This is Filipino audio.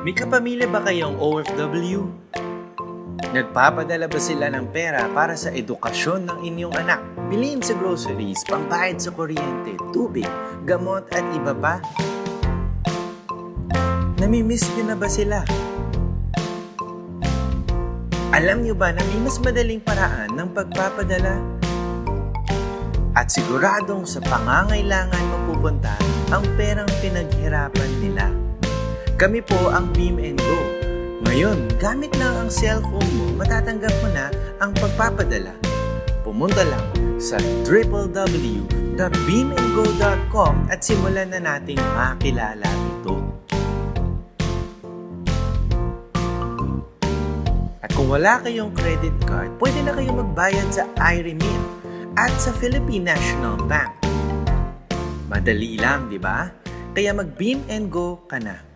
May kapamilya ba kayong OFW? Nagpapadala ba sila ng pera para sa edukasyon ng inyong anak? Bilhin sa groceries, pambayad sa kuryente, tubig, gamot at iba pa? Namimiss nyo na ba sila? Alam nyo ba na may mas madaling paraan ng pagpapadala? At siguradong sa pangangailangan mapupunta ang perang pinaghirapan nila. Kami po ang Beam and Go. Ngayon, gamit lang ang cellphone mo, matatanggap mo na ang pagpapadala. Pumunta lang sa www.beamandgo.com at simulan na nating makilala ito. At kung wala kayong credit card, pwede na kayong magbayad sa iRemit at sa Philippine National Bank. Madali lang, di ba? Kaya mag-beam and go ka na.